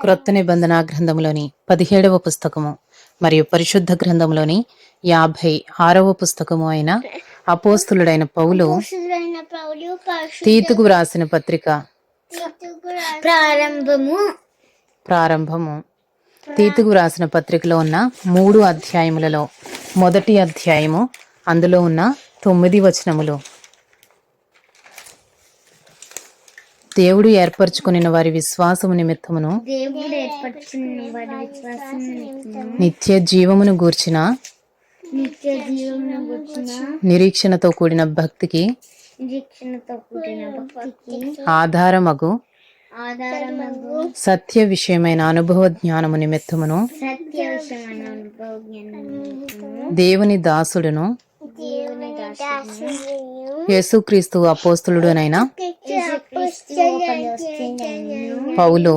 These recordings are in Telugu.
క్రొత్త నిబంధన గ్రంథంలోని పదిహేడవ పుస్తకము మరియు పరిశుద్ధ గ్రంథంలోని యాభై ఆరవ పుస్తకము అయిన అపోస్తులుడైన పౌలు తీతుకు వ్రాసిన పత్రిక ప్రారంభము. ప్రారంభము. తీతుకు వ్రాసిన పత్రికలో ఉన్న మూడు అధ్యాయములలో మొదటి అధ్యాయము అందులో ఉన్న తొమ్మిది వచనములు. దేవుడు ఏర్పరచుకుని వారి విశ్వాసము నిమిత్తమును నిత్య జీవమును గూర్చిన నిరీక్షణతో కూడిన భక్తికి ఆధారమగు సత్య విషయమైన అనుభవ జ్ఞానము నిమిత్తమును దేవుని దాసుడును యేసుక్రీస్తు అపోస్తులుడునైన పౌలు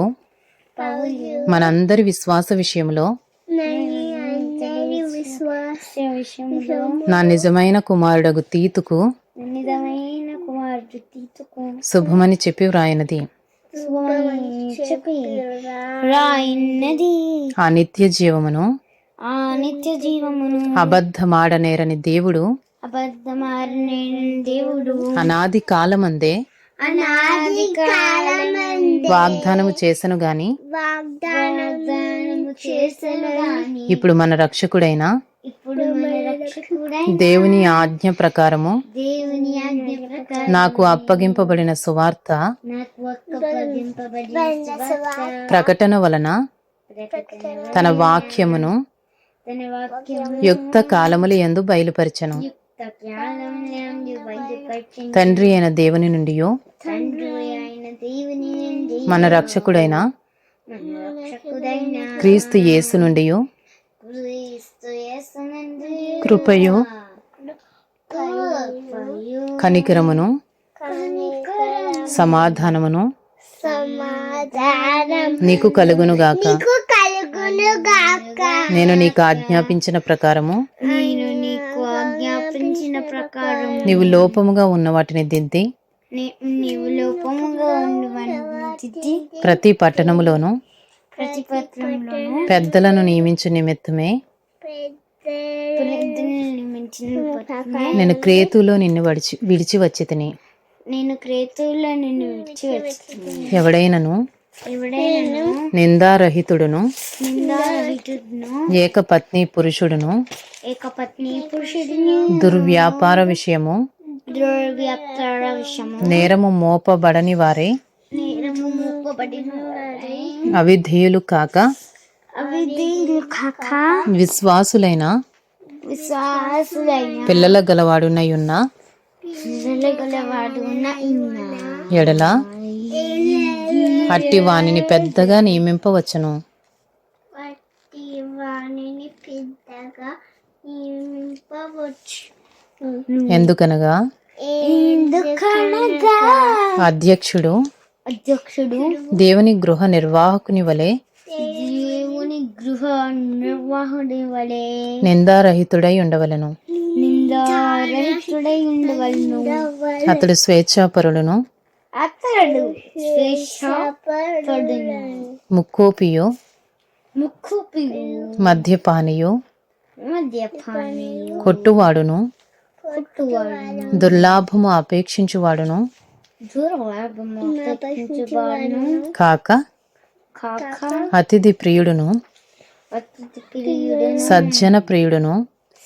మనందరి విశ్వాస విషయంలో అందరి విశ్వాస విషయంలో నా నిజమైన కుమారుడగు తీతుకు నిజమైన కుమారుడు తీతుకు శుభమని చెప్పి వ్రాయినది. ఆ నిత్య జీవమును ఆ నిత్య జీవమును అబద్ధమాడనేరని దేవుడు అబద్ధమారిన దేవుడు అనాది కాలమందు వాగ్దానము చేసను గాని ఇప్పుడు మన రక్షకుడైన ఇప్పుడు దేవుని ఆజ్ఞ ప్రకారము నాకు అప్పగింపబడిన సువార్త ప్రకటన వలన తన వాక్యమును యుక్త కాలములు ఎందు బయలుపరిచిన. తండ్రి అయిన దేవుని నుండి మన రక్షకుడైన క్రీస్తు యేసు నుండి కృపయు కనికరమును కనికరము సమాధానమును సమాధానం నీకు కలుగునుగాక. కలుగును గాక నేను నీకు ఆజ్ఞాపించిన ప్రకారము ఆజ్ఞాపించిన ప్రకారం నీవు లోపముగా ఉన్న వాటిని దిద్ది నీవు లోపముగా ప్రతి పట్టణములోను పెద్దలను నియమించు నిమిత్తమే. నేను క్రేతులో నిన్ను వడిచి విడిచి వచ్చి తిని నేను క్రేతువులో నిన్ను విడిచి ఎవడైనను ఎవడైనా నిందారహితుడును. ఏకపత్ని పురుషుడును. ఏకపత్ని పురుషుడిని. దుర్వ్యాపార విషయము. దుర్వ్యాపార విషయము. నేరము మోపబడని వారే. నేరము మూపబడిన వారై. అవిధేయులు కాక. అవిధేయులు కాక. విశ్వాసులైన. విశ్వాసులైన. పిల్లల గలవాడునయున్న. గలవాడు ఉన్న ఇన్న ఎడల. అట్టి వానిని పెద్దగా నియమింపవచ్చును. వాటి వాణిని పెద్దగా నియమింపవచ్చు ఎందుకనగా? అధ్యక్షుడు అధ్యక్షుడు దేవుని గృహ నిర్వాహకుని వలె దేవుని గృహ నిర్వాహుడి వలె నిందారహితుడై ఉండవలను. నిందారహితుడై ఉండవలను. అతడు స్వేచ్ఛాపరుడును అతడు ముక్కోపియు ముక్కుపియు మద్యపానియు మద్యపానీయు కొట్టువాడును కొట్టువాడును దుర్లాభము అపేక్షించువాడును దుర్లాభము కాక కాక అతిథి ప్రియుడును అతిథి ప్రియుడును సజ్జన ప్రియుడును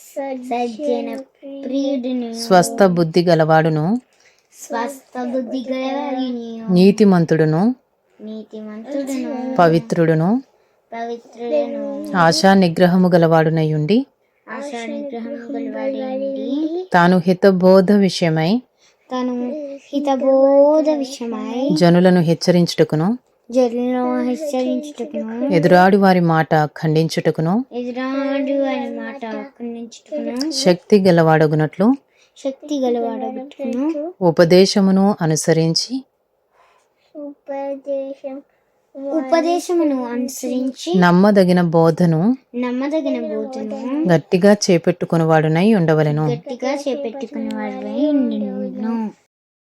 సజ్జన స్వస్థ బుద్ధి గలవాడిని నీతిమంతుడును పవిత్రుడును పవిత్రుడును. ఆశా నిగ్రహము గలవాడునయుండి తాను హితబోధ విషయమై తను హితబోధ విషయమై జనులను హెచ్చరించుటకును ఎదురాడు వారి మాట ఖండించుటకును ఎదురాడు అనే మాట ఖండించుటకును శక్తి గలవాడగునట్లు శక్తి గలవాడగట్టుకును ఉపదేశమును అనుసరించి ఉపదేశం ఉపదేశమును అనుసరించి నమ్మదగిన బోధను నమ్మదగిన బోధను గట్టిగా చేపెట్టుకుని వాడునై ఉండవలెను. గట్టిగా చేపెట్టుకునే వాడిపై ఉండును.